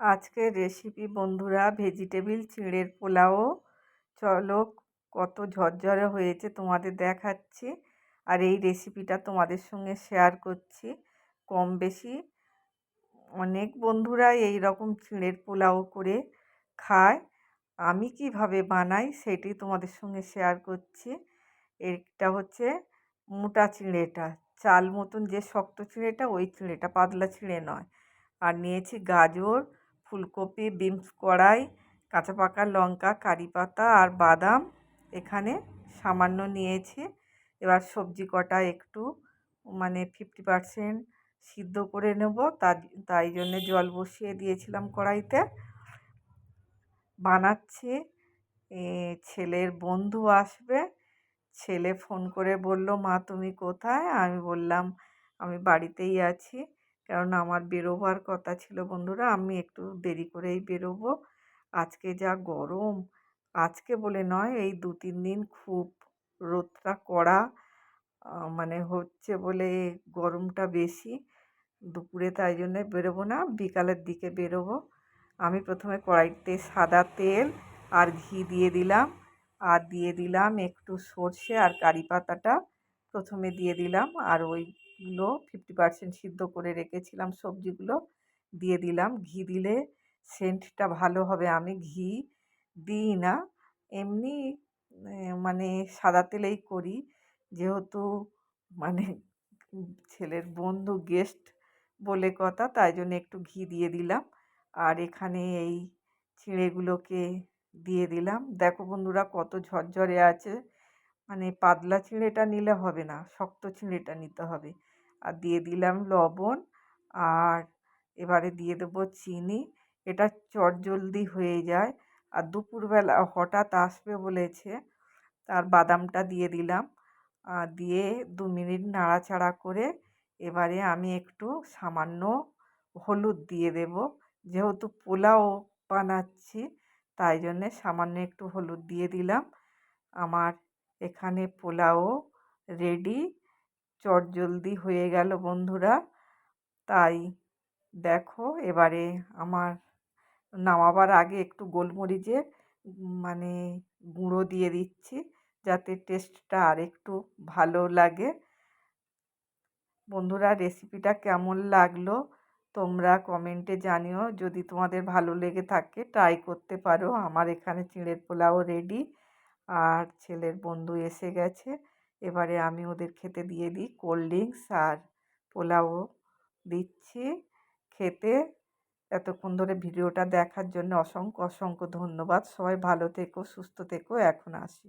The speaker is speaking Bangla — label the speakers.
Speaker 1: আজকের রেসিপি বন্ধুরা ভেজিটেবিল চিঁড়ের পোলাও। চলো কত ঝরঝরে হয়েছে তোমাদের দেখাচ্ছি আর এই রেসিপিটা তোমাদের সঙ্গে শেয়ার করছি। কম বেশি অনেক বন্ধুরাই এই রকম চিঁড়ের পোলাও করে খায়। আমি কীভাবে বানাই সেটি তোমাদের সঙ্গে শেয়ার করছি। এটা হচ্ছে মোটা চিঁড়েটা, চাল মতন যে শক্ত চিঁড়েটা, ওই চিঁড়েটা পাতলা চিঁড়ে নয়। আর নিয়েছি গাজর ফুলকপি, বিনস কড়াই, কাঁচা পাকা লঙ্কা, কারি পাতা আর বাদাম এখানে সামান্য নিয়েছি। এবার সবজি কটা একটু মানে ফিফটি পারসেন্ট সিদ্ধ করে নেব। তাই জন্যে জল বসিয়ে দিয়েছিলাম কড়াইতে। বানাচ্ছি। ছেলের বন্ধু আসবে। ছেলে ফোন করে বলল, মা, তুমি কোথায়? আমি বললাম, আমি বাড়িতেই আছি। কেননা আমার বেরোবার কথা ছিল, বন্ধুরা। আমি একটু দেরি করেই বেরোবো। আজকে যা গরম, আজকে বলে নয়, এই দু তিন দিন খুব রোদটা কড়া মানে হচ্ছে বলে গরমটা বেশি। দুপুরে তাই জন্যে বেরোবো না, বিকালের দিকে বেরোবো। আমি প্রথমে কড়াইতে সাদা তেল আর ঘি দিয়ে দিলাম। আর দিয়ে দিলাম একটু সর্ষে আর কারি পাতাটা প্রথমে দিয়ে দিলাম। আর ওইগুলো ফিফটি পার্সেন্ট সিদ্ধ করে রেখেছিলাম সবজিগুলো। দিয়ে দিলাম, ঘি দিলে সেন্টটা ভালো হবে। আমি ঘি দিই না। এমনি মানে সাদা তেলেই করি। যেহেতু মানে ছেলের বন্ধু গেস্ট বলে কথা, তাই জন্য একটু ঘি দিয়ে দিলাম। আর এখানে এই চিঁড়েগুলোকে দিয়ে দিলাম। দেখো বন্ধুরা, কত ঝরঝরে আছে। মানে পাতলা চিঁড়েটা নিলে হবে না, শক্ত চিঁড়েটা নিতে হবে। আর দিয়ে দিলাম লবণ, আর এবারে দিয়ে দেবো চিনি। এটা চটজলদি হয়ে যায়। আর দুপুরবেলা হঠাৎ আসবে বলেছে, তার বাদামটা দিয়ে দিলাম। দিয়ে দু মিনিট নাড়াচাড়া করে এবারে আমি একটু সামান্য হলুদ দিয়ে দেব। যেহেতু পোলাও বানাচ্ছি, তাই জন্যে সামান্য একটু হলুদ দিয়ে দিলাম। আমার এখানে পোলাও রেডি চটজলদি হয়ে গেল বন্ধুরা। তাই দেখো এবারে আমার নামাবার আগে একটু গোলমরিচের মানে গুঁড়ো দিয়ে দিচ্ছি যাতে টেস্টটা আর একটু ভালো লাগে। বন্ধুরা রেসিপিটা কেমন লাগল তোমরা কমেন্টে জানিও। যদি তোমাদের ভালো লেগে থাকে ট্রাই করতে পারো। আমার এখানে চিঁড়ের পোলাও রেডি আর ছেলের বন্ধু এসে গেছে। এবারে আমি ওদের খেতে দিয়ে দিই। কোল্ড ড্রিঙ্কস আর পোলাও দিচ্ছি খেতে। এতক্ষণ ধরে ভিডিওটা দেখার জন্য অসংখ্য অসংখ্য ধন্যবাদ। সবাই ভালো থেকো, সুস্থ থেকো। এখন আসি।